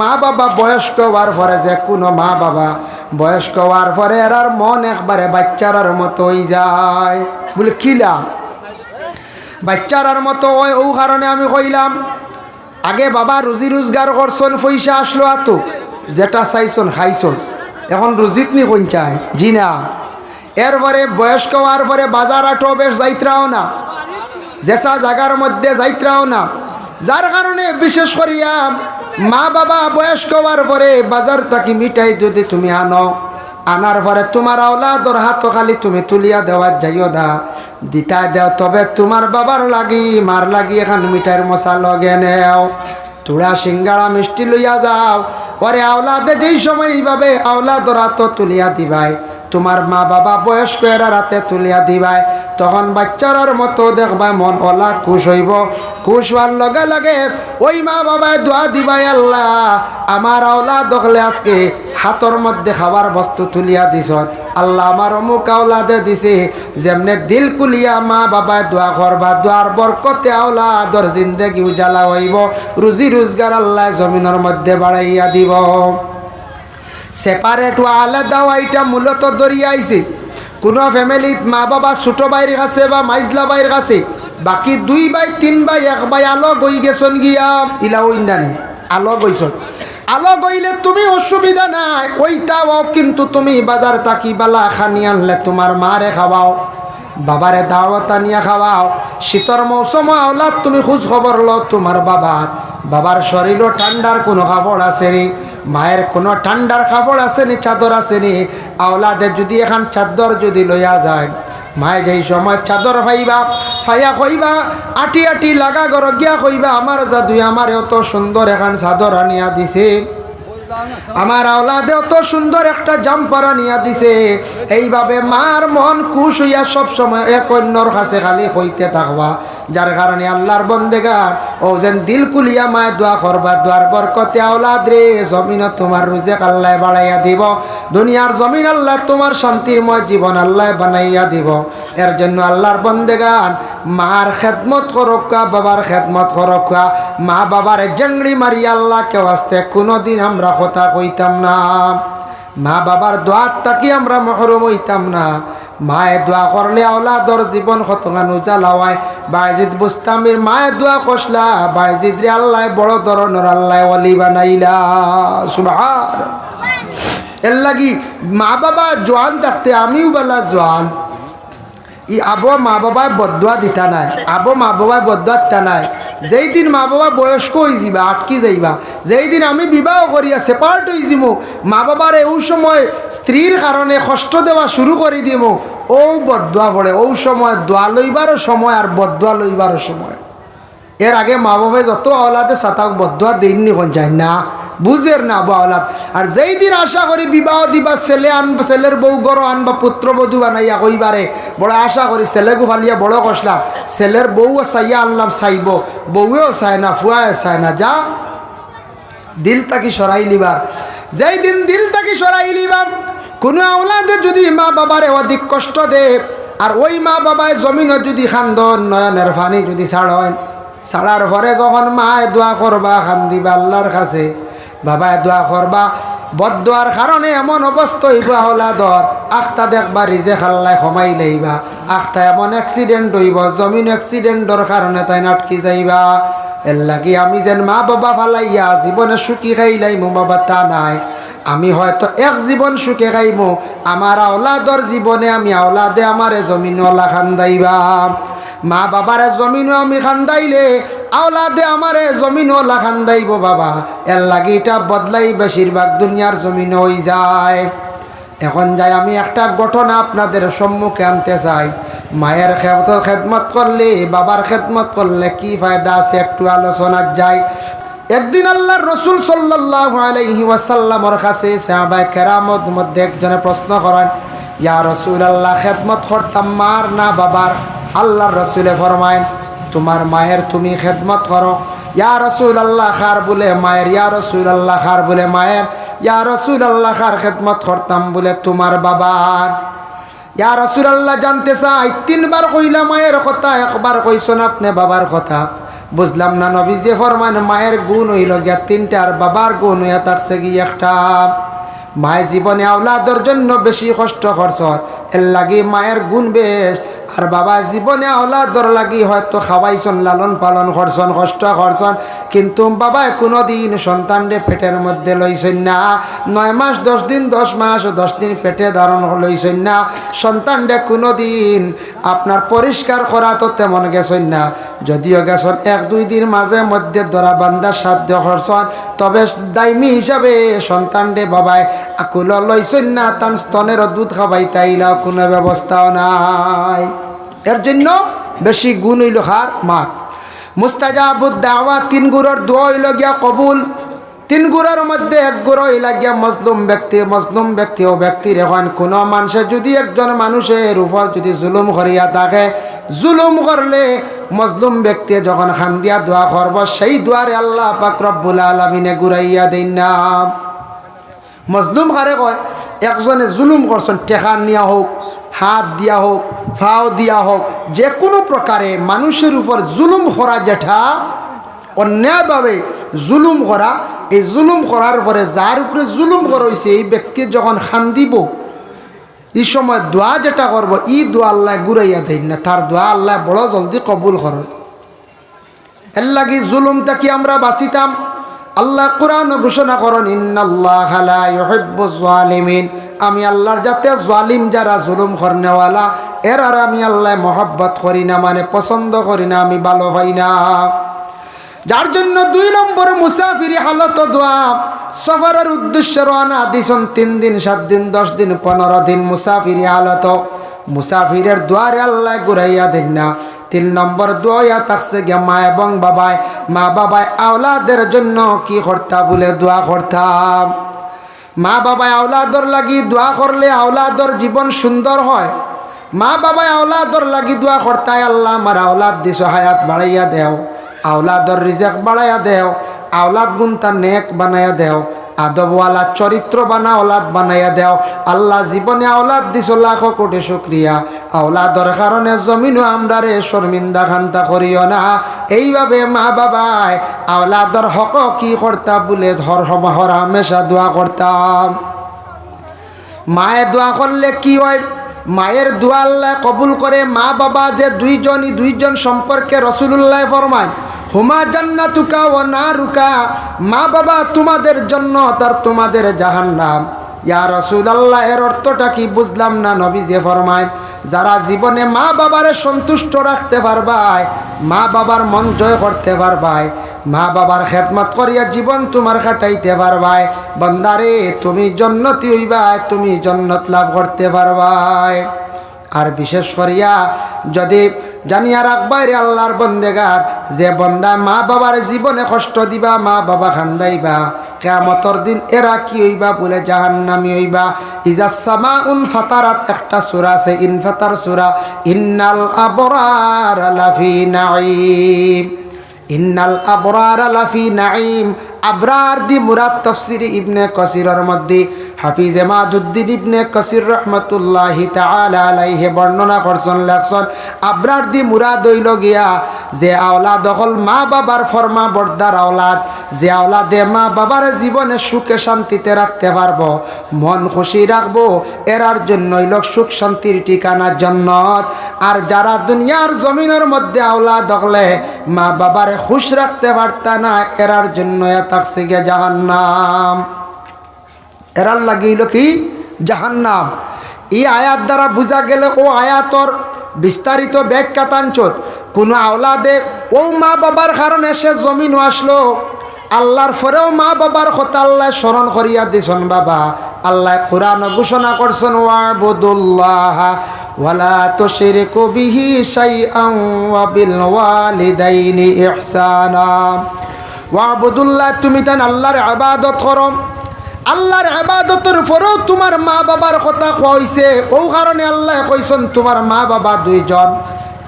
মা বাবা বয়স্ক হওয়ার পরে যে কোনো মা বাবা বয়স্ক হওয়ার পরে এরার মন একবারে বাচ্চারার মতো হয়ে যায়। বলে কিলা বাচ্চারার মতো ওই ও কারণে আমি কইলাম, আগে বাবা রুজি রোজগার করছন, পয়সা আসলো আতো, যেটা চাইছন খাইছন, এখন রুজিত নি কোন চায় জি না। এরপরে বয়স্ক হওয়ার পরে বাজার আটো বেশ যাইত্রাও না, যেসা জায়গার মধ্যে যাইত্রাও না যার কারণে বিশেষ করিয়া মা বাবা বয়স্ক হওয়ার পরে বাজার থাকি মিঠাই যদি তুমি আনো, আনার পরে তোমার আওলাদর হাত খালি তুমি তুলিয়া দেওয়ার যাইও না। দিতা দেও, তবে তোমার বাবার লাগি, মার লাগি এখন মিঠাইয়ের মশা লগে নেও। তোরা সিঙ্গাড়া মিষ্টি লইয়া যাও। ওরে আওলাদে যেই সময় এইভাবে আওলাদর হাত তুলিয়া দিবাই, তোমার মা বাবা বয়স্ক এরা রাতে তুলিয়া দিবাই, তখন বাচ্চারার মতো দেখবা মন ওলা খুশ হইব। খুশ লগে লগে ওই মা বাবায় দোয়া দিবাই আল্লাহ। আমার আওলা দখলে আজকে হাতর মধ্যে খাবার বস্তু তুলিয়া দিছ আল্লাহ আমার অমুক আওলাদে দিছে, যেমনে দিল কুলিয়া মা বাবায় দোয়া করবা, দোয়ার বরকতে আওলা দর জিন্দেগি উজালা হইব। রুজি রোজগার আল্লাহ জমিনের মধ্যে বাড়াইয়া দিব। সেপারেট ও আলাদা এটা মূলত দরিয়াইছে। কোনো ফ্যামিলিত মা বাবা ছোট বাইর কাছে বা মাইজলা বাইর কাছে বাকি দুই বাই, তিন বাই, এক বাই আলো গই গেছন গিয়া। ইলা ওইন্দানি আলো গইছন আলো গইলে তুমি অসুবিধা নাই। ওইটাও কিন্তু তুমি বাজার তাকি বালা খানি আনলে তোমার মারে খাওয়াও। বাবারে দাওয়াত আনিয়া খাওয়াও। শীতর মৌসুম আওলাদ তুমি খোঁজ খবর লো তোমার বাবার বাবার শরীরও ঠান্ডার কোনো কাপড় আছে রে মায়ের কোনো ঠান্ডার কাপড় আছে নি, চাদর আছে নি। যদি এখন চাদর যদি লইয়া যায় মায়ে যেই সময় চাদর ফাইবা, ফাইয়া কইবা, আটি আটি লাগা গর গিয়া কইবা আমার জাদু আমার অত সুন্দর এখন চাদর আনিয়া দিছে। আমার আওলাদে অত সুন্দর একটা জাম্পার আনিয়া দিছে। এইভাবে মার মন খুশ হইয়া সব সময় এক অন্যর কাছে খালি হইতে থাকবা। যার কারণে আল্লাহর বন্দেগার ও যেন দিল কুলিয়া মায় দোয়া করবা দোয়ার বরকতে আওলাদ রে জমিন তোমার রুজে আল্লাহ বাড়াইয়া দিব। দুনিয়ার জমিন আল্লাহ তোমার শান্তিরময় জীবন আল্লাহ বানাইয়া দিব। এর জন্য আল্লাহর বন্দেগান, মার খেদমত করকা বাবার খেদমত করকা মা বাবার জেংড়ি মারি আল্লাহ, কেউ আসতে কোনোদিন আমরা কথা কইতাম না। মা বাবার দোয়ার তাকি আমরা মহরম হইতাম না। মায়ে দোয়া করলে আওলাদর জীবন কতখান উজালাওয়ায় বাইজিদ বুস্তামির মায়ে দোয়া কষলা বাইজিদ রে আল্লাহ বড় ধরনের আল্লাহ অলি বানাইলা। সুবহান। এর লাগি মা বাবা জোয়ান থাকতে, আমিও বেলা জোয়ান। ই আবো মা বাবায় বদুয়া দিতা নাই, আবো মা বাবায় বদুয়া দিতা নাই। যেই দিন মা বাবা বয়স্ক হয়ে যাবা আটকি যাইবা, যেই দিন আমি বিবাহ করিয়া সেপারেট হয়ে যাব মা বাবার এই সময় স্ত্রীর কারণে কষ্ট দেওয়া শুরু করে দিব ও বদুয়া পড়ে ও সময় দোয়া লইবারও সময় আর বদুয়া লইবারও সময়। এর আগে মা বাবাই যত আওলাদে সাতাক বদুয়া দেননি কোন যায়, না। বুঝের না আবু আওলাদ আর যেই দিন আশা করি বিবাহ দিবা, ছেলে আনবা, ছেলের বউ গড় আনবা পুত্রবধূ বানাইয়া কইবারে, বড় আশা করি ছেলেগু ফালিয়া বড় কষলাম ছেলের বউ চাইয়া আনলাম, চাইব। বউয়েও চায় না, ফুয়াও চায় না, যা। দিল তাকি সরাই লিবা যেই দিন দিল তাকি সরাই লিবা কোনো আওলাদে যদি মা বাবারে অধিক কষ্ট দে, আর ওই মা বাবায় জমিনও যদি খান্দন, নয়নের ফানি যদি ছাড় হয় ছাড়ার পরে যখন মায় দোয়া করবা, খান্দিবা আল্লাহর কাছে বাবায় দোয়া করবা। বদোয়ার কারণে এমন অবস্থা হইব আওলাদর আখতা দেখবা রিজে খাল্লাই সমাই লইবা আখতা এমন অ্যাক্সিডেন্ট হইব, জমিন অ্যাক্সিডেন্টর কারণে তাই নাটকি যাইবা। এর লাগি আমি যেন মা বাবা ফালাইয়া জীবনে সুখী খাইলাইমু বাবা তা নাই। আমি হয়তো এক জীবন সুখে খাইমু। আমার আওলাদর জীবনে আমি আওলাদে আমারে জমিনওয়ালা খান্দাইবা। মা বাবারে জমিনও আমি খান্দাইলে। আওলাদে আমারে জমিনওয়ালা খান্দাইব বাবা। এর লাগি এটা বদলাই বেশিরভাগ দুনিয়ার জমিন হয়ে যায়। এখন যাই আমি একটা ঘটনা আপনাদের সম্মুখে আনতে চাই। মায়ের খেদমত করলে, বাবার খেদমত করলে কি ফায়দা আছে একটু আলোচনার যায় একদিন আল্লাহর রসুল সাল্লাহ আলাইহি ওয়াসাল্লামর কাছে সাহাবাই কেরামত মধ্যে একজনে প্রশ্ন করেন, ইয়া রসুল আল্লাহ খেদমত করতাম মার না বাবার? আল্লাহর রসুলে ফরমায়েন তোমার মায়ের তুমি খেদমত করো। ইয়া রসুল আল্লাহ খার বলে মায়ের, ইয়া রসুল আল্লাহ খার বলে মায়ের, ইয়া রসুল আল্লাহ খার খেদমত করতাম বলে তোমার বাবার। ইয়া রসুল আল্লাহ জানতে চাই, তিনবার কইলা মায়ের কথা, একবার কইসন আপনি বাবার কথা। বুঝলাম না নবী যে ফরমান, মায়ের গুণ হইল গিয়া তিনটা আর বাবার গুণ হইয়া থাকছে গিয়ে একটা। মায়ের জীবনে আওলাদের জন্য বেশি কষ্ট করছ এর লাগি মায়ের গুণ বেশ। আর বাবা, জীবনে আওলাদর লাগি হয়তো খাওয়াইছন, লালন পালন করছন, কষ্ট করছন, কিন্তু বাবায় কোনো দিন সন্তানরে পেটের মধ্যে লইছেন না। নয় মাস, দশ দিন, দশ মাস, দশ দিন পেটে ধারণ লইছেন না। সন্তানরে কোনো দিন আপনার পরিষ্কার করা তো তেমন গেছেন না। যদিও গেছেন এক, দুই দিন মাঝে মধ্যে ধরা বান্দার সাধ্য করছন, তবে দায়মি হিসাবে সন্তানরে বাবায় আকুল লইছেন না তান স্তনের দুধ খাবাই তাইলা কোনো ব্যবস্থাও নাই। এর জন্য বেশি গুণ হইল হার মা মুস্তাজাবুদ দাওয়া, তিন গুড়র দোয়া হইল গিয়া কবুল। তিন গুড়ের মধ্যে এক গুড় হইল গিয়া মজলুম ব্যক্তি মজলুম ব্যক্তি ও ব্যক্তির এখন কোনো মানুষের যদি একজন মানুষের উপর যদি জুলুম করিয়া থাকে, জুলুম করলে মজলুম ব্যক্তি যখন খান দিয়া দোয়া করব, সেই দোয়ারে আল্লাহ পাক রব্বুল আলমিনে ঘুরাইয়া দেন না। মজলুম কারে কয়, একজনে জুলুম করছেন টেকা নিয়া হোক হাত দিয়া হোক ফাও দিয়া হোক যে কোনো প্রকারে মানুষের উপর জুলুম করা যেটা অন্যায়ভাবে জুলুম করা এই জুলুম করার পরে যার উপরে জুলুম করা হয়েছে এই ব্যক্তি যখন খান দিব এই সময় দোয়া যেটা করব ই দোয়া আল্লাহ ঘুরাইয়া দেন না তার দোয়া আল্লাহ বড় জলদি কবুল করেন এর লাগি জুলুমটা কি আমরা বাঁচিতাম। আল্লাহ কোরআন ঘোষণা করেন, ইন্নাল্লাহ লা ইউহিব্বুজ জালিমিন আমি আল্লাহর যাতে জালিম যারা জুলুম করনেওয়ালা, এর আর আমি আল্লাহ মহব্বত করি না মানে পছন্দ করি না, আমি ভালো পাই না। যার জন্য দুই নম্বর মুসাফিরি হালত দোয়া, সফরের উদ্দেশ্যে রওনা দিছন তিন দিন, সাত দিন, দশ দিন, পনেরো দিন মুসাফিরি হালত। মুসাফিরের দুয়ারে আল্লাহ ঘুরাইয়া দেন না। তিন নম্বর দোয়া থাকছে গিয়া মা এবং বাবায় মা বাবায় আওলাদের জন্য কি করতা বলে দোয়া করতাম মা বাবায় আওলাদর লাগি দোয়া করলে আওলাদর জীবন সুন্দর হয়। মা বাবায় আওলাদর লাগি দোয়া করতায় আল্লাহ আমার আওলাদ দিছ, হায়াত বাড়াইয়া দেও। আওলাদর রিজেক বাড়াইয়া দেও। আওলাদ গুনতা নেক বানাইয়া দেও। আদবওয়ালা চরিত্র বানা ওলাদ বানাইয়া দেও। আল্লাহ জীবনে আওলাদ দিছ, লাখ কোটি শুক্রিয়া। আওলাদর কারণে জমিনও আমরারে শর্মিন্দা খান্তা করিও না। এইভাবে মা বাবায় আওলাদর হক কি করতা বলে ধর হর হামেশা দোয়া করতাম। মায়ের দোয়া করলে কি হয়? মায়ের দোয়া আল্লাহ কবুল করে মা বাবা যে দুইজনই দুইজন সম্পর্কে রসুল্লাহ ফরমায়, হুমা জান্নাতুকা ও না রুকা মা বাবা তোমাদের জন্য তার তোমাদের জাহান্নাম। ইয়া রসুল আল্লাহ এর অর্থটা কি বুঝলাম না নবী যে ফরমায় যারা জীবনে মা বাবারে সন্তুষ্ট রাখতে পারবায়, মা বাবার মন জয় করতে পারবায়, মা বাবার খেদমত করিয়া জীবন তোমার কাটাইতে পারবাই বন্দারে, তুমি জন্নতি হইবাই তুমি জন্নত লাভ করতে পারবাই আর বিশেষ করিয়া যদি জানিয়া রাখবাই রে আল্লাহর বন্দেগার, যে বন্দা মা বাবার জীবনে কষ্ট দিবা, মা বাবা খান্দাইবা কেমতর দিন এরা কি হইবা বলে জাহান্নামি হইবা। ইজা সামা উন ফাতারাত, একটা সুরা আছে ইনফাতার সুরা, ইন্নাল আবরার লাফি নাইম ইন্নাল আবরার লাফি নাইম আবরার দি মুরাদ তফসির ইবনে কসিরর মধ্যে হাফিজ এমাদুদ্দিন ইবনে কসির রহমতুল্লাহি আলাইহি বর্ণনা করছেন, লেখছেন, আবরার দি মুরাদ হইল গিয়া যে আওলাদ হল মা বাবার ফরমা বর্দার আওলাদ, যে আওলাদে মা বাবার জীবনে সুখে শান্তিতে রাখতে পারব, মন খুশি রাখব, এরার জন্য হইল সুখ শান্তির ঠিকানা জন্নত। আর যারা দুনিয়ার জমিনের মধ্যে আওলাদ হলে মা বাবারে খুশ রাখতে পারতা না, এরার জন্য থাকছে গিয়ে জাহান্নাম। এরার লাগিল কি? জাহান্নাম। এই আয়াত দ্বারা বোঝা গেলে, ও আয়াতর বিস্তারিত ব্যাখ্যা তাঞ্চর কোনো আওলাদে ও মা বাবার কারণে সে জমিন আসলো। আল্লাহর পরেও মা বাবার কথা আল্লাহ স্মরণ করিয়া দিছন, বাবা। আল্লাহ কোরআন ঘোষণা করছেন, ওয়াবুদুল্লাহ ওয়ালা তুশরিকু বিহি শাইআন ওয়া বিল ওয়ালিদাইনি ইহসানা। ওয়াবুদুল্লাহ, তুমি তান আল্লাহর ইবাদত করো। আল্লাহর আবাদতের পরেও তোমার মা বাবার কথা কইছে। ও কারণে আল্লাহ কইছেন, তোমার মা বাবা দুইজন।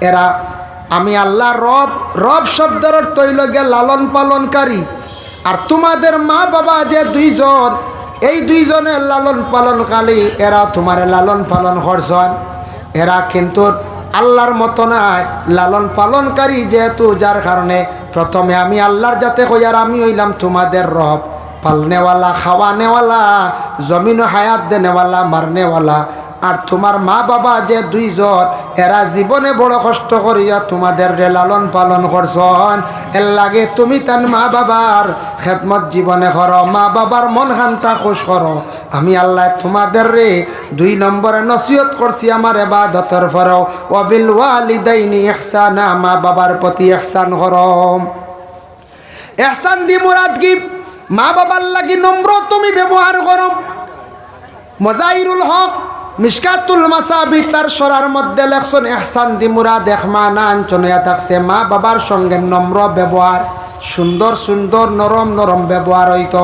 এরা, আমি আল্লাহ রব রব শব্দের তৈল লালন পালনকারী আর তোমাদের মা বাবা যে দুইজন, এই দুইজনের লালন পালনকারী এরা তোমার লালন পালন করছেন। এরা কিন্তু আল্লাহর মতো নাই লালন পালনকারী যেহেতু, যার কারণে প্রথমে আমি আল্লাহর যাতে কইয়ার আমি হইলাম তোমাদের রব। পালনেওয়ালা খাওয়ানেওয়ালা জমিন হায়াত দেনেওয়ালা মারনেওয়ালা আর তোমার মা বাবা যে দুইজন, এরা জীবনে বড় কষ্ট করিয়া তোমাদের লালন পালন করছন। এর লাগে তুমি তার মা বাবার খেদমত জীবনে করো, মা বাবার মন খান্তা খুশ করো। আমি আল্লাহ তোমাদের রে দুই নম্বরে নসিহত করছি আমার এবাদতর ফরও অবিল ওয়ালিদাইনি ইহসানা, মা বাবার প্রতি ইহসান করম এহসান দি মুরাদ কি? মা বাবার লাগি নম্র তুমি ব্যবহার করো। মজাইরুল হক মিসকাতুল মাসাবি তার সরার মধ্যে লেখছেন, এহসান দি মুরাদ একমা না আঞ্চনিয়া থাকছে। মা বাবার সঙ্গে নম্র ব্যবহার, সুন্দর সুন্দর নরম নরম ব্যবহার হইতো।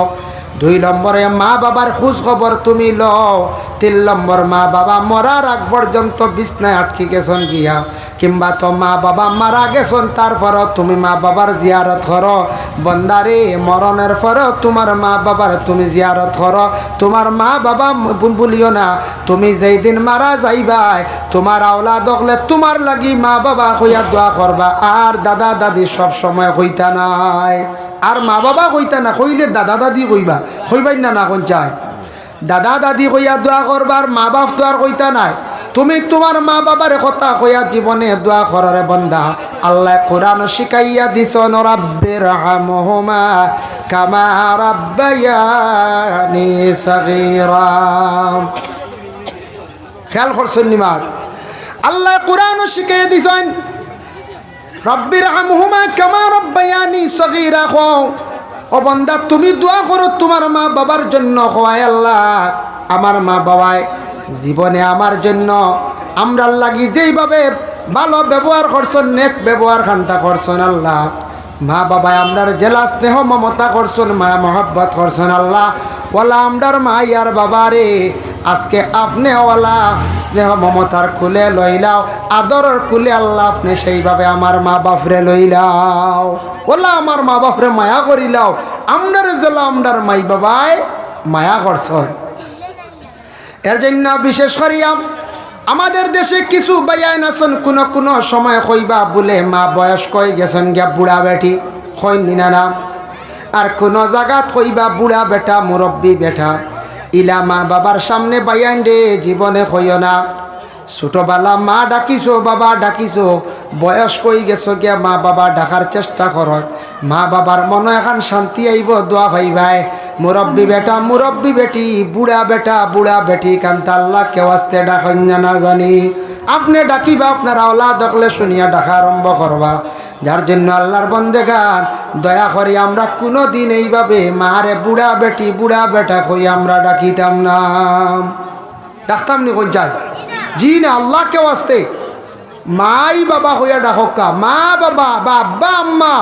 দুই নম্বরে, মা বাবার খোঁজ খবর তুমি লও। তিন নম্বর, মা বাবা মরার আগ পর্যন্ত বিছনায় আটকে গেছন গিয়া। কিংবা তো মা বাবা মারা গেছন তারপরও তুমি মা বাবার জিয়ারত করো। বন্দারে, মরণের পরেও তোমার মা বাবার তুমি জিয়ারত করো। তোমার মা বাবা বলিও না, তুমি যেই দিন মারা যাইবাই, তোমার আওলা দখলে তোমার লাগি মা বাবা হইয়া দোয়া করবা। আর দাদা দাদি সব সময় হইতা নাই। আর মা বাবা কইতা না কইলে দাদা দাদি কইবা কইবাই না না কোন চায় দাদা দাদি কইয়া দোয়া করবার মা বাপ দোয়ার কইতা নাই। তুমি তোমার মা বাবার কথা কইয়া জীবনে দোয়া করারে বন্ধা। আল্লাহ কোরআন শিখাইয়া দিছ নরাব্বের হামহুমা কামা রাব্বায়ানি সাগীরা। খেয়াল করছেন নিমার আল্লাহ কোরআনও শিখাইয়া দিছেন রব্বির আমহুমা কামা রব্বায়ানি সগীরা। খো ও বন্দা তুমি দোয়া করো তোমার মা বাবার জন্য। খোয়াই আল্লাহ, আমার মা বাবায় জীবনে আমার জন্য আমরা লাগি যেইভাবে ভালো ব্যবহার করছেন, নেক ব্যবহার খান্তা করছেন আল্লাহ। মা বাবাই আমরার জেলা স্নেহ মমতা করছেন, মা মহব্বত করছেন আল্লাহ। ওলা আমরার মা ইয়ার বাবা রে, আজকে আপনি ওলা স্নেহ মমতার খুলে লইলাও, আদরের খুলে আল্লাহ আপনি সেইভাবে আমার মা বাপরে লইলাও। ওলা আমার মা বাপরে মায়া করিলাও, আমরার জেলা আমরার মাই বাবাই মায়া করছন। এর জন্য বিশেষ করিয়া আমাদের দেশে কিছু বাইয়ান আছেন, কোনো কোনো সময় কইবা বলে মা বয়স্ক হয়ে গেছেন গিয়া বুড়া বেটি কইনি না না। আর কোনো জায়গাত কইবা বুড়া বেটা, মুরব্বী বেটা, ইলা মা বাবার সামনে বাইয়ান রে জীবনে কইও না। ছোটবেলা মা ডাকিছো, বাবা ডাকিছো বয়স কই গেছো গিয়া মা বাবা ডাকার চেষ্টা কর। মা বাবার মনে এখন শান্তি আইব, দোয়া ভাই ভাই মুরব্বী বেটা, মুরব্বী বেটি, বুড়া বেটা, বুড়া বেটি কান্তা আল্লাহ কেউ আসতে ডাকেন না জানি। আপনি ডাকিবা, আপনার আওলা দেখলে শুনিয়া ডাকা আরম্ভ করবা। যার জন্য আল্লাহর বন্দে গান দয়া করি আমরা কোনো দিন এইভাবে মারে বুড়া বেটি, বুড়া বেটা কই আমরা ডাকিতাম না। ডাকতাম নি কোন যায় জি না, আল্লাহ কেউ আসতে। মাই বাবা হইয়া ডাকা মা বাবা বা আব্বা আম্মা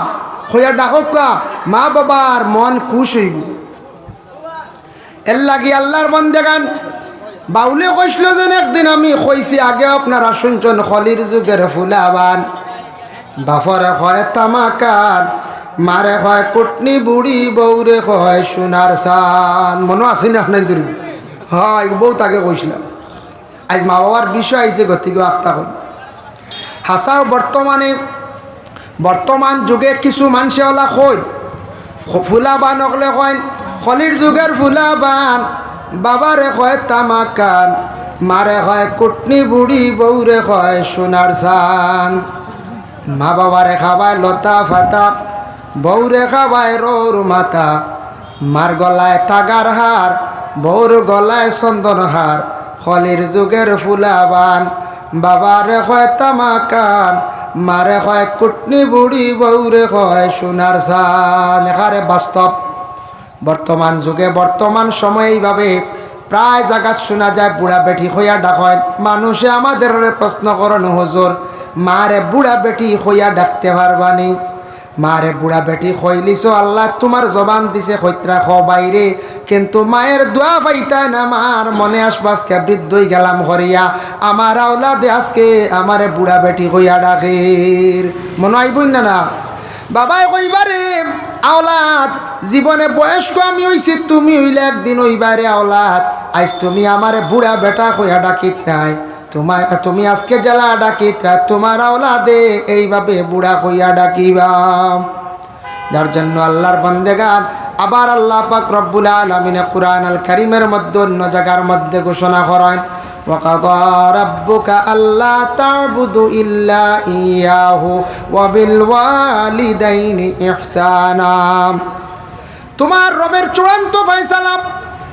হইয়া ডাকা মা বাবার মন খুশ হইব। এর লাগি আল্লাহর গান। বাউলে কইছিল যেন একদিন আমি কইছি, আগে আপনারা শুনছেন খলির যুগের ফুলাবান। বাফরে হয় তামাকান, মারে হয় কুটনি বুড়ি বৌরে হয় সোনার সান মনে আছে না আপনার দুর্গ হয়, বউ তাকে কইছিলাম। আজ মা বাবার বিষয় আইছে গতিকে আখতা কই হাসাও বর্তমানে, বর্তমান যুগে কিছু মানুষে ওলা কই? ফুলাবান অকলে কয় খলির যুগের ফুলাবান বাবারে কয় তামাকান মারে হয় কুটনি বুড়ি বৌরে কয় সোনার সান মা বাবারে খাবায় লতা ফাতা বৌরে খাবায় রোর মাতা। মার গলায় তাগার হার বৌর গলায় চন্দন হার খলির যুগের ফুলাবান বাবারে কয় তামাকান মারে কয় কুটনি বুড়ি বৌরে কয় সোনার সান এখারে বাস্তব বর্তমান যুগে, বর্তমান সময়ে এইভাবে প্রায় জায়গাত শোনা যায় বুড়া বেটি হইয়া ডাকয়, মানুষে আমাদের প্রশ্ন করেন হুজুর মারে বুড়া বেটি হইয়া ডাকতে পারবানি মারে বুড়া বেটি হইলিছ আল্লাহ তোমার জবান দিছে হইত্রা খ বাইরে কিন্তু মায়ের দোয়া না আমার মনে আশপাশকে বৃদ্ধই গেলাম হরিয়া আমার আওলাদে আজকে আমারে বুড়া বেটি হইয়া ডাকের মনে আইবই না না? বাবাই কইবারে আওলাদ, জীবনে বয়স্ক আমি হইছি, তুমি হইলে একদিন হইবারে আওলাদ। আজ তুমি আমারে বুড়া বেটা কইয়া ডাকিত নাই। তোমার তুমি আজকে জেলা ডাকিত নাই, তোমার আওলাদে এইভাবে বুড়া কইয়া ডাকিবা। যার জন্য আল্লাহর বন্দেগান, আবার আল্লাহ পাক রব্বুল আলমিনে কুরআন আল করিমের মধ্যে অন্য জায়গার মধ্যে ঘোষণা করেন وقضى ربك ألا تعبدوا إلا إياه وبالوالدين إحسانا তোমার রবের চূড়ান্ত ফয়সালাম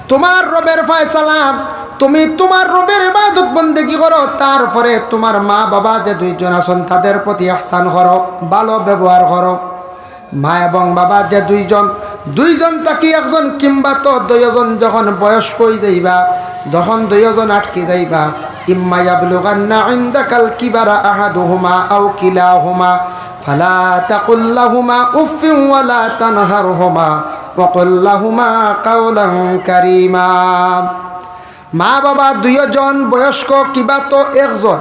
তোমার রবের ফয়সালাম তুমি তোমার রবের ইবাদত বন্দেগী করো তারপরে তোমার মা বাবা যে দুইজন আছেন তাদের প্রতি আহসান করো ভালো ব্যবহার করো মা এবং বাবা যে দুইজন দুইজন তাকি একজন কিংবা তো দুইজন যখন বয়স্ক হয়ে যাইবা যখন দুইজন আটকে যাইবা। ইম্মা ইয়াবলুগান্না ইনদাকাল কিবারা আহাদুহুমা আও কিলাহুমা, ফালা তাকুল্লাহুমা উফিন ওয়ালা তানহারহুমা ওয়াকুল্লাহুমা কাওলান কারীমা। মা বাবা দুইজন বয়স্ক, কিবা তো একজন।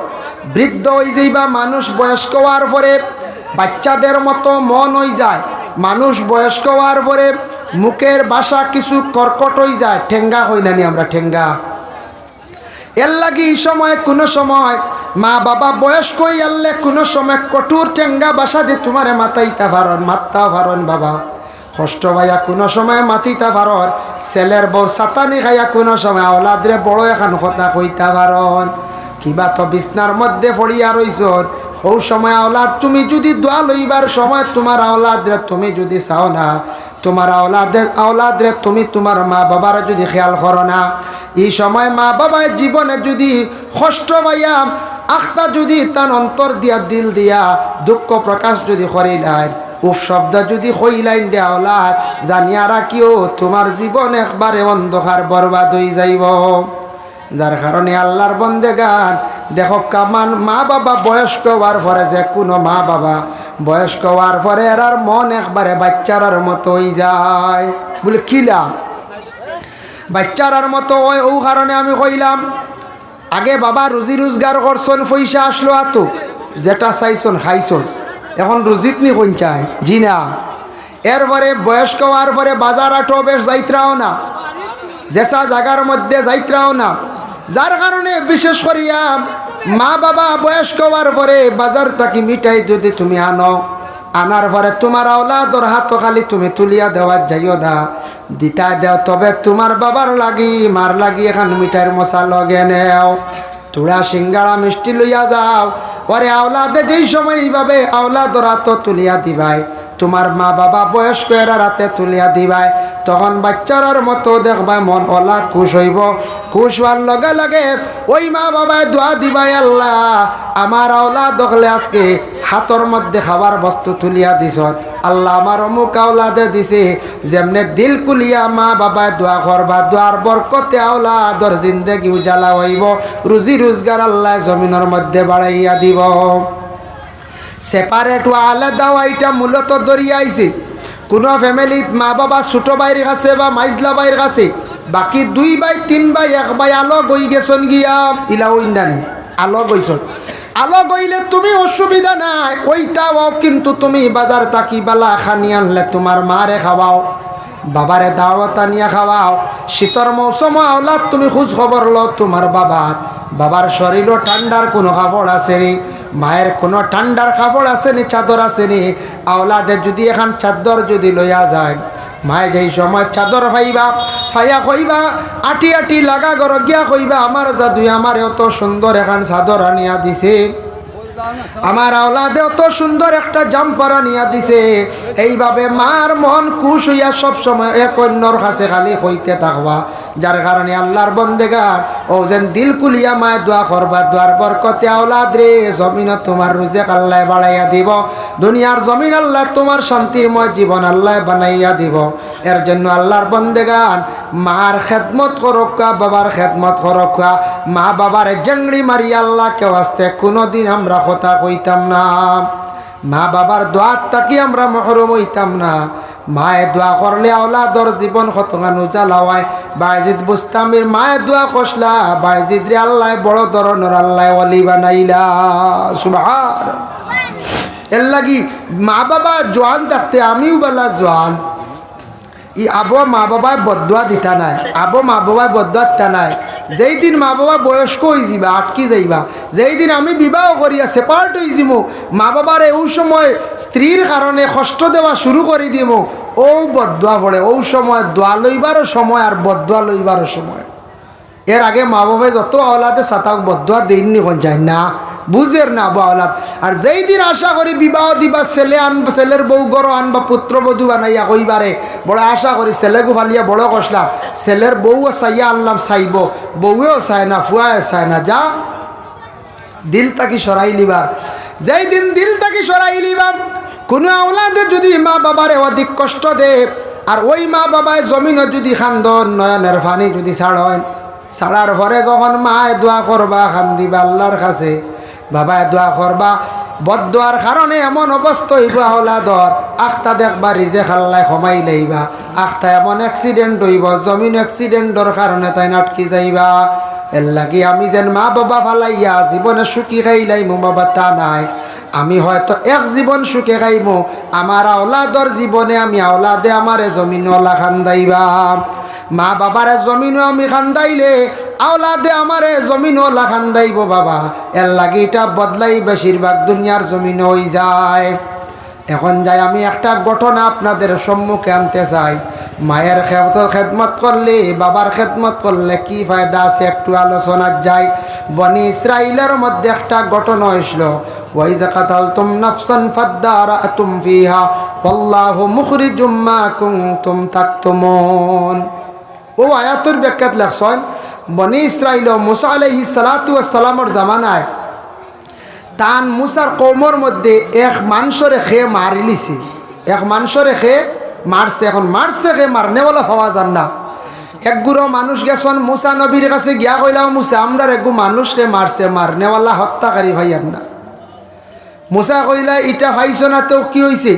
বৃদ্ধ হয়ে যাইবা, মানুষ বয়স্ক হওয়ার পরে বাচ্চাদের মতো মন হয়ে যায়। মানুষ বয়স্ক হওয়ার পরে মুখের বাসা কিছু কর্কট হয়ে যায়, ঠেঙ্গা হই নানি আমরা ঠেঙ্গা। এর লাগি এই সময় কোনো সময় মা বাবা বয়স্ক আনলে কোনো সময় কঠোর ঠেঙ্গা বাসা যে তোমারে মাতাইতা ভারন মাত্তা ভারন বাবা। কষ্ট ভাইয়া কোনো সময় মাতিতা ভারন ছেলের বউ সাতানি খাইয়া কোনো সময় আওলাদরে বড় এখন কথা কইতা ভারন কিবা তো বিছনার মধ্যে পড়িয়া রইছ ও সময় আওলাদ, তুমি যদি দোয়া লইবার সময় তোমার আওলাদরে তুমি যদি চাও না, তোমার আওলাদের আওলাদরে তুমি তোমার মা বাবার যদি খেয়াল করো না। এই সময় মা বাবার জীবনে যদি কষ্ট পাইয়া, আখতা যদি তার অন্তর দিয়া, দিল দিয়া দুঃখ প্রকাশ যদি করিলাই, উফ শব্দ যদি হইলাইন দে আওলাদ, জানিয়া রাখিও তোমার জীবন একবারে অন্ধকার বরবাদ হয়ে যাইব। যার কারণে আল্লাহর বন্দে গান দেখো, কামান মা বাবা বয়স্ক হওয়ার পরে যে কোনো মা বাবা বয়স্ক হওয়ার পরে এরার মন একবারে বাচ্চারার মতো হয়ে যায়। বলে কিলা বাচ্চারার মতো ওই ও কারণে আমি কইলাম, আগে বাবা রুজি রোজগার করছন, পয়সা আসলো আতো, যেটা চাইছন খাইছন। এখন রুজিত নি কোন চায় জি না। এরপরে বয়স্ক হওয়ার পরে বাজার আটো বেশ যাইত্রাও না, যেসা জায়গার মধ্যে যাইত্রাও না। যার কারণে বিশেষ করিয়া মা বাবা বয়স্ক হওয়ার পরে বাজার থাকি মিঠাই যদি তুমি আনো, আনার পরে তোমার আওলাদর হাত খালি তুমি তুলিয়া দেওয়ার যাইও না। দিতা দেও, তবে তোমার বাবার লাগি, মার লাগি এখন মিঠাইয়ের মশা লগে নেও। তোরা সিঙ্গাড়া মিষ্টি লইয়া যাও। পরে আওলাদে যেই সময় এইভাবে আওলাদর হাত তুলিয়া দিবাই, তোমার মা বাবা বয়স্ক এরা রাতে তুলিয়া দিবাই, তখন বাচ্চারার মতো দেখবা মন ওলা খুশ হইব। খুশ হওয়ার লগে লগে ওই মা বাবায় দোয়া দিবাই আল্লাহ। আমার আওলা দখলে আজকে হাতর মধ্যে খাবার বস্তু তুলিয়া দিছ আল্লাহ আমার অমুক আওলাদে দিছে, যেমনে দিল কুলিয়া মা বাবায় দোয়া করবা, দোয়ার বরকতে আওলা আদর জিন্দগি উজালা হইব, রুজি রোজগার আল্লাহ জমিনের মধ্যে বাড়াইয়া দিব। সেপারেট ও আলাদা এটা মূলত দরিয়াইছে। কোনো ফ্যামিলিত মা বাবা ছোট বাইর কাছে বা মাইজলা বাইর কাছে বাকি দুই বাই, তিন বাই, এক বাই আলো গই গেছন গিয়া। ইলাও ইন্দানি আলো গইছন আলো গইলে তুমি অসুবিধা নাই, ওইটাও কিন্তু তুমি বাজার তাকি বালা খানি আনলে তোমার মারে খাওয়াও, বাবারে দাওয়াত আনিয়া খাওয়াও। শীতর মৌসুম আওলাদ তুমি খোঁজ খবর লো তোমার বাবার। বাবার শরীরও ঠান্ডার কোনো কাপড় আছে রে মায়ের কোনো ঠান্ডার কাপড় আছে নি, চাদর আছে নি। আওলাদের যদি এখন চাদর যদি লইয়া যায় মায়ে যেই সময় চাদর ফাইবা, ফাইয়া কইবা, আটি আটি লাগা গর গিয়া কইবা আমার জাদুই আমার অত সুন্দর এখন চাদর আনিয়া দিছে। আমার আওলাদে অত সুন্দর একটা জাম্পার আনিয়া দিছে। এইভাবে মার মন খুশ হইয়া সবসময় এক অন্যর কাছে খালি হইতে থাকবা। যার কারণে আল্লাহর বন্দেগার ও যেন দিল কুলিয়া মায় দোয়া করবা দোয়ার বরকতে আওলাদ রে জমিন তোমার রুজেক আল্লাহ বাড়াইয়া দিব। দুনিয়ার জমিন আল্লাহ তোমার শান্তিময় জীবন আল্লাহ বানাইয়া দিব। এর জন্য আল্লাহর বন্দেগান, মার খেদমত করকা বাবার খেদমত করকা মা বাবার জেংড়ি মারি আল্লাহ কেউ আসতে কোনোদিন আমরা কথা কইতাম না। মা বাবার দোয়ার তাকি আমরা মহরুম হইতাম না। মায়ে দোয়া করলে আওলাদর জীবন কতখানো জ্বালাওয়ায় বাইজিদ বুস্তামির মায়ে দোয়া কষলা বাইজিদ রে আল্লাহ বড় ধরনের আল্লাহ অলি বানাইলা সুভার এর লাগি মা বাবা জোয়ান থাকতে আমিও বেলা জোয়ান। ই আবো মা বাবায় বদুয়া দিতা নাই। আবো মা বাবায় বদুয়া দিতা নাই। যেই দিন মা বাবা বয়স্ক হয়ে যাবা আটকি যাইবা, যেই দিন আমি বিবাহ করিয়া সেপারেট হয়ে যাব মা বাবার এই সময় স্ত্রীর কারণে কষ্ট দেওয়া শুরু করে দিব ও বদুয়া পড়ে ও সময় দোয়া লইবারও সময় আর বদুয়া লইবারও সময়। এর আগে মা বাবাই যত আওলাদে সাতাক বদুয়া দিননি কোন যায় না। বুঝের না আবু আওলাদ আর যেই দিন আশা করি বিবাহ দিবা, ছেলে আনবা ছেলের বউ গড় আনবা পুত্রবধূ বানাইয়া কইবারে, বড় আশা করি ছেলেগু ফালিয়া বড় কষলাম ছেলের বউও চাইয়া আনলাম, চাইব। বউয়েও চায় না, ফুয়াও চায় না, যা। দিল তাকি সরাই লিবার। যেই দিন দিল তাকি সরাই লিবার, কোনো আওলাদে যদি মা বাবারে অধিক কষ্ট দে, আর ওই মা বাবায় জমিনত যদি খান্দন, নয়নের ফানি যদি ছাড়ন, ছাড়ার পরে যখন মায় দোয়া করবা, খান্দিবা আল্লাহর কাছে। বাবায় দোয়া করবা। বদোয়ার কারণে এমন অবস্থা হইব আওলাদর আখতা দেখবা, রিজে খাল্লাই সমাই লইবা। আখতা এমন অ্যাক্সিডেন্ট হইব, জমিন অ্যাক্সিডেন্টর কারণে তাই নাটকি যাইবা। এর লাগি আমি যেন মা বাবা ফালাইয়া জীবনে সুখী খাইলাই মো বাবা তা নাই। আমি হয়তো এক জীবন সুখে খাইমো। আমার আওলাদর জীবনে আমি আওলাদে আমারে জমিনওয়ালা খান্দাইবা। মা বাবারে জমিনও আমি খান্দাইলে। আওলাদে আমারে জমিনওয়ালা খান্দাইব বাবা। এর লাগি এটা বদলাই বেশিরভাগ দুনিয়ার জমিন হয়ে যায়। এখন যাই আমি একটা ঘটনা আপনাদের সম্মুখে আনতে চাই। মায়ের খেত খেদমত করলে, বাবার খেদমত করলে কি ফায়দা আছে একটু আলোচনার যাই। বনি ইসরাইলের মধ্যে একটা ঘটনা হয়েছিল ওয়াইজা কাতাল তুম নাফসান ফাদ্দার তুম ফিহা আল্লাহ মুখরিজুম মা কুনতুম তাকতুমুন। ও আয়াতুর ব্যাখ্যাত লেখছেন বনি ইসরাইল মুসা আলাইহিস সালাতু ওয়াস সালামর জামানায় তান মুসার কৌমর মধ্যে এক মানুষরে খেয়ে মারি লিছে এক মানুষরে খেয়ে মারছে। এখন মারছে খেয়ে মারনেওয়ালা হওয়া যান না। এক গুড়ো মানুষ গেছন মুসা নবীর কাছে, গিয়া কইলাম মুসা আমরার একগু মানুষকে মারছে মারনেওয়ালা হত্যাকারী ভাইয়ার না মুসা কইলা, ইটা ভাইছ না তো, কি হয়েছে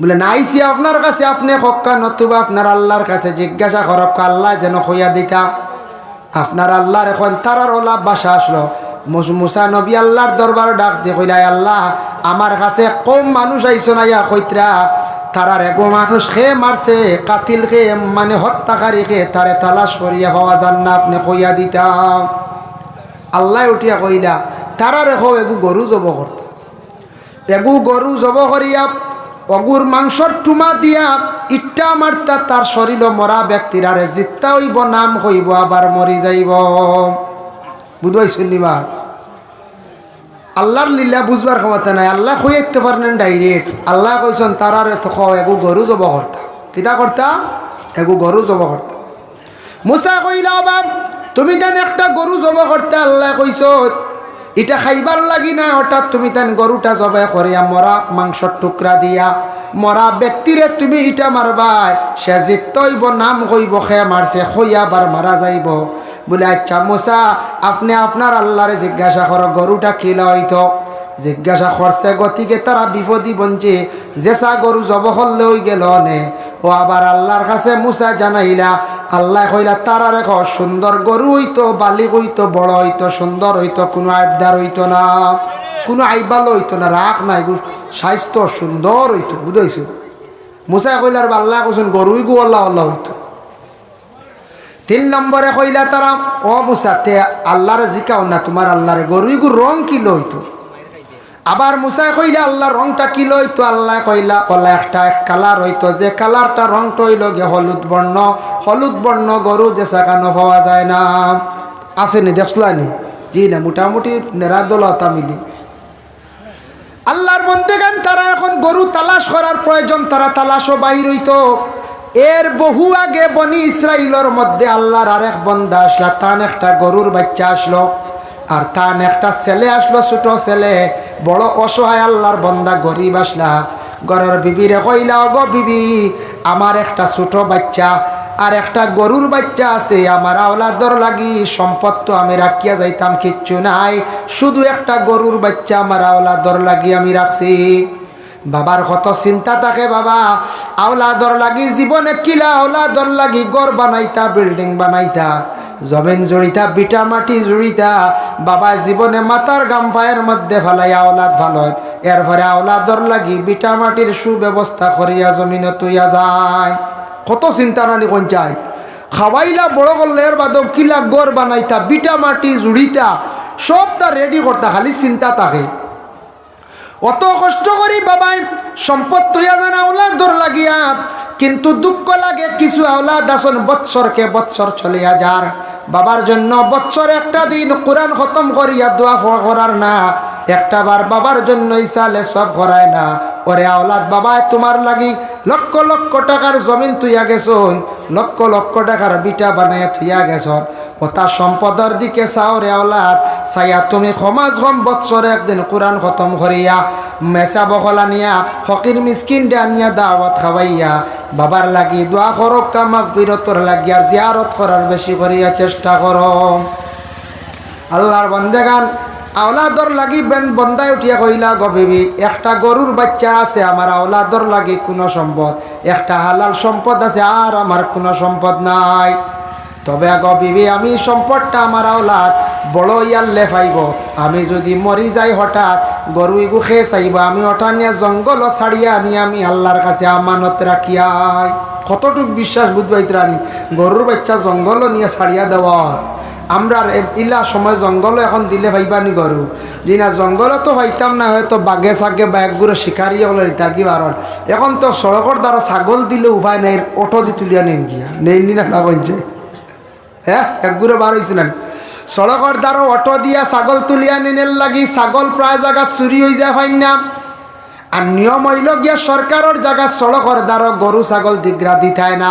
বলে নাইছি আপনার কাছে, আপনি হক্কা নতুবা আপনার আল্লাহর কাছে জিজ্ঞাসা করক আল্লাহ যেন হইয়া দিতা। আপনার আল্লাহর এখন তারার ওলা বাসা আসলো। মুস- নবী আল্লাহর দরবার ডাক দিয়ে কইলাই আল্লাহ, আমার কাছে কম মানুষ আইসো না ইয়া কইত্রা তারার এগো মানুষ খেয়ে মারছে? কাতিল খেয়ে মানে হত্যাকারী খেয়ে তারে তালাশ করিয়া পাওয়া যান না, আপনি কইয়া দিতা আল্লাহ উঠিয়া কইলা তারা রেখো এগু গরু জব করতে এগু গরু জব করিয়া অগুর মাংসর টুমা দিয়া ইটা মারতা, তার শরীর মরা ব্যক্তির আরে জিত্তা হইব, নাম হইব, আবার মরি যাইব। বুধবাই শুনিবা আল্লাহর লীলা বুঝবার ক্ষমতা নাই। আল্লাহ হইতে পারেন ডাইরেক্ট? আল্লাহ কইসন তারার এগু গরু জব করতা। কিতা করতা? এগু গরু জব করতা। মুসা কইলা বাপ তুমি তেন একটা গরু জব করতে আল্লাহ কইস এটা খাইবার লাগি না, হঠাৎ তুমি তেন গরুটা জবাই করিয়া মরা মাংসর টুকরা দিয়া। মরা ব্যক্তিরে তুমি ইটা মারবাই, সে জিতইব, নাম কইব খে মারছে খইয়াবার মারা যাইব। বলে আচ্ছা মুসা, আপনি আপনার আল্লাহরে জিজ্ঞাসা করো, গরুটা কিলা হইতো জিজ্ঞাসা করছে, গতিকে তারা বিপদী বঞ্চে, জেসা গরু জব হল্লে হই গেল নে। ও আবার আল্লাহর কাছে মুসা জানাইলা, আল্লাহ কইলা, তারা রেখ, সুন্দর গরু হইতো, বালি হইতো, বড় হইতো, সুন্দর হইতো, কোনো আবদার হইতো না, কোনো আইবাল হইতো না রাখ নাই স্বাস্থ্য সুন্দর হইতো, বুঝাইছো? মুসা কইলার আল্লাহ কইছেন, গরুই গু, আল্লাহ আল্লাহ হইতো। তিন নম্বরে কইলা তারা, ও মুসা, তে আল্লাহরে জিকাও না, তোমার আল্লাহরে গরুই গু রং কি লইতো? আবার মুসা কইলে, আল্লাহ, রংটা কি লইতো? আল্লাহ কইলা কলা একটা এক কালার হইতো। যে কালারটা রংটা হইল গে হলুদ বর্ণ। হলুদ বর্ণ গরু যে সাকানো পাওয়া যায় না। আসেনি দেখলানি জি না, মোটামুটি নেরা দলতা মিলি। আল্লাহর মধ্যে গান, তারা এখন গরু তালাশ করার প্রয়োজন, তারা তালাশও বাহির হইতো। এর বহু আগে বনি ইসরাইলের মধ্যে আল্লাহর আরেক বন্ধা আসলা, তান একটা গরুর বাচ্চা আসলো। আর তান একটা ছেলে আসলো, ছোট ছেলে, বড় অসহায় আল্লাহর বন্দা, গরিব আসলা। ঘরের বিবিরে কইলা গো বিবি, আমার একটা ছোট বাচ্চা আর একটা গরুর বাচ্চা আছে, আমার আওলাদর লাগি সম্পদ তো আমি রাখিয়া যাইতাম, কিচ্ছু নাই। শুধু একটা গরুর বাচ্চা আমার আওলাদর লাগি আমি রাখছি। বাবার কত চিন্তা থাকে বাবা। আওলাদর লাগি জীবনে কিলা, আওলাদর লাগি গড় বানাইতা, বিল্ডিং বানাইতা। জমিন জড়িতা, বিটা মাটি জড়িতা। বাবা জীবনে মাতার গাম পায়ের মধ্যে ফালাই আওলাদ ভালো এরপরে আওলাদর লাগি বিটা মাটির সুব্যবস্থা করিয়া জমিনে তুইয়া যায়। কত চিন্তা নানি পঞ্চায়েত খাওয়াইলা বড় করলে এর বাদও কিলা গড় বানাইতা, বিটা মাটি জুড়িতা। সব তা রেডি করতা, খালি চিন্তা থাকে অত কষ্ট করি বাবাই, সম্পদ তুইয়া জানা ওলার দর লাগিয়া। কিন্তু দুঃখ লাগে কিছু আওলাদ আসন বৎসরকে বৎসর চলিয়া যার। বাবার জন্য বৎসর একটা দিন, কোরআন খতম করিয়া দোয়া করার না। একটা বার বাবার জন্য ইসালে সব করায় না। ওরে আওলাদ বাবায় তোমার লাগি লক্ষ লক্ষ টাকার জমিন তুইয়া গেছন, লক্ষ লক্ষ টাকার বিটা বানায় থুইয়া গেছন। ও তার সম্পদের দিকে চাও রে আওলাদ চাইয়া তুমি সমাজ কম বৎসরে একদিন কোরআন খতম করিয়া, মেসা বকলা নিয়া, ফকির মিসকিন নিয়া দাওয়াত খাওয়াইয়া বাবার লাগি দোয়া করক কামাক বিরতর লাগিয়া জিয়ারত করার বেশি করিয়া চেষ্টা করো। আল্লাহর বন্দেগান, আওলাদর লাগি বেন বন্দায় উঠিয়া কইলা গবিবি একটা গরুর বাচ্চা আছে, আমার আওলাদর লাগি কোনো সম্পদ, একটা হালাল সম্পদ আছে, আর আমার কোনো সম্পদ নাই। তবে আগ বিবি, আমি সম্পদটা আমার আওলাদ বড় ইয়াল্লে পাইব, আমি যদি মরি যাই হঠাৎ গরু ইগু খেয়ে চাইব, আমি ওটা নিয়ে জঙ্গল ছাড়িয়া নিয়ে আমি আল্লাহর কাছে আমানত রাখিয়াই কতটুক বিশ্বাস বুঝবাইত রানি গরুর বাচ্চা জঙ্গল নিয়ে ছাড়িয়া দেওয়া আমরা ইলা সময় জঙ্গল এখন দিলে ভাইবানি গরু যে না জঙ্গলে তো ভাইতাম না হয়তো বাঘে সাগে বা একগুলো শিকারি হলে থাকি বারণ এখন তো সড়কের দ্বারা ছাগল দিলে উপায় নেই, অটো দি তুলিয়া নেন গিয়া নেই নি না হ্যাঁ একগুলো বার হয়েছিলেন সড়কের দ্বারা অটো দিয়া ছাগল তুলিয়া নিনের লাগি ছাগল প্রায় জায়গা চুরি হয়ে যায় হয় না আর নিয়ম হইল গিয়া সরকারের জায়গা সড়কের দ্বারা গরু ছাগল দিগ্রা দিতায় না।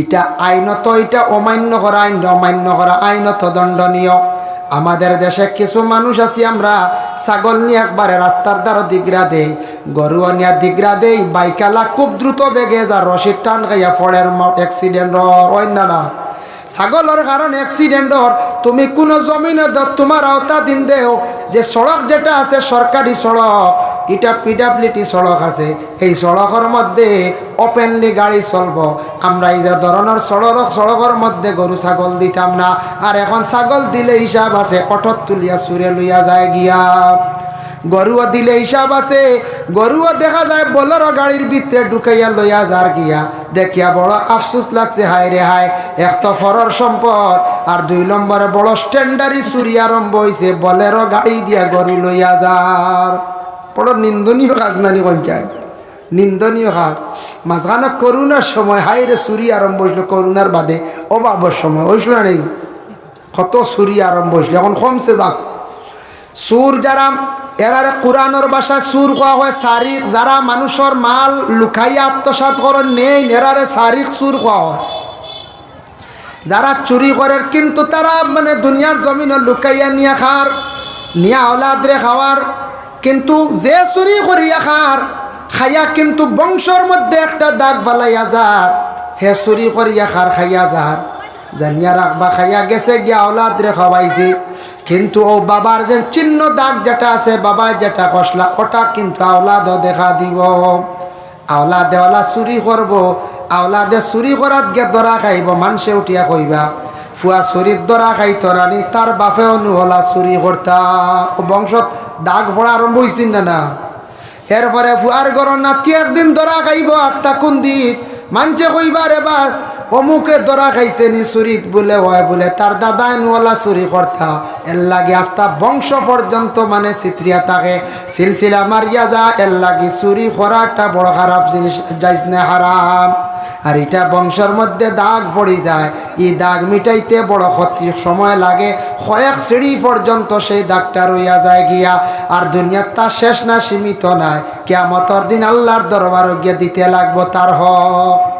এটা আইনত এটা অমান্য করা আইন অমান্য করা আইনত দণ্ডনীয় আমাদের দেশে কিছু মানুষ আছি, আমরা ছাগল নিয়ে একবারে রাস্তার দ্বারা দিগরা দেই গরু নিয়ে দিগরা দেই, বাইকালা খুব দ্রুত বেগে যা রশিদ টান খাইয়া ফলের অ্যাক্সিডেন্টর অন্যান্য ছাগলের কারণ অ্যাক্সিডেন্টর তুমি কোনো জমিনে তোমার আওতা দিন দেও, যে সড়ক যেটা আছে সরকারি সড়ক এটা পিডাব্লিউটি সড়ক আছে এই সড়কের মধ্যে ওপেনলি গাড়ি চলব। আমরা এই যে ধরনের সড়ক সড়কের মধ্যে গরু ছাগল দিতাম না, আর এখন ছাগল দিলে হিসাব আছে, অটত তুলিয়া সুরে লইয়া যায় গিয়া। গরুও দিলে হিসাব আছে। গরুও দেখা যায় বলেরও গাড়ির ভিতরে ঢুকাইয়া লইয়া যার গিয়া। দেখিয়া বড় আফসোস লাগছে, হায় রে হায়, এক তো ফরর সম্পদ, আর দুই নম্বরে বড় স্ট্যান্ডারি চুরি আরম্ভ হয়েছে বলেরও গাড়ি দিয়া গরু লইয়া যার। বড় নিন্দনীয় কাজ নানি পঞ্চায়েত? নিন্দনীয় কাজ। মাঝখানে করোনার সময় হাই রে, চুরি আরম্ভ হয়েছিল করোনার বাদে অভাবের সময় হয়েছিল না নেই কত চুরি আরম্ভ হয়েছিল এখন কমছে যাক। সুর যারা এরারে কোরআনের ভাষায় সুর কোয়া হয়, শারিক যারা মানুষের মাল লুকাইয়া আত্মসাত করেন নেই, এরারে শারিক সুর কোয়া হয়। যারা চুরি করেন কিন্তু তারা মানে দুনিয়ার জমিনে লুকাইয়া নিয়ে খার, নিয়া ওলাদরে খাওয়ার। কিন্তু যে চুরি করিয়া খার, খাইয়া কিন্তু বংশর মধ্যে একটা দাগ বালাইয়া যার। হে চুরি করিয়া খার, খাইয়া যার। জানিয়া রাখবা, খাইয়া গেছে, গিয়া ওলাদরে খাওয়াইছে। কিন্তু ও বাবার যে চিহ্ন দাগ যেটা আছে বাবা যেটা কষলা ওটা কিন্তু আওলাদও দেখা দিব। আওলাদে ওলা চুরি করব, আওলাদে চুরি করাত গে দরা খাইব মানুষে উঠিয়া কইবা, ফুয়া চুরির দরা খাই তরানি তার বাপে অনুহলা চুরি করতা ও বংশত দাগ ভরা আরম্ভ হয়েছিল না না? এরপরে ফুয়ার ঘর নাতি একদিন দরা খাইব আখতা কোন দিত মানছে কইবার এবার অমুকে দরা খাইছে নি চুরিত বলে, হয় বলে, তার দাদা নোলা চুরি করতা এর লাগে আস্তা বংশ পর্যন্ত মানে চিত্রিয়া থাকে। সিলসিলা মারিয়া যা এর লাগে চুরি একটা বড় খারাপ জিনিস যাইস না হারাম আর এটা বংশের মধ্যে দাগ পড়ে যায়। এই দাগ মিটাইতে বড় ক্ষতি সময় লাগে। কয়েক সিঁড়ি পর্যন্ত সেই দাগটা রইয়া যায় গিয়া। আর দুনিয়ার তা শেষ না সীমিত নাই। কেয়ামতর দিন আল্লাহর দরবার গিয়ে দিতে লাগবো তার হক।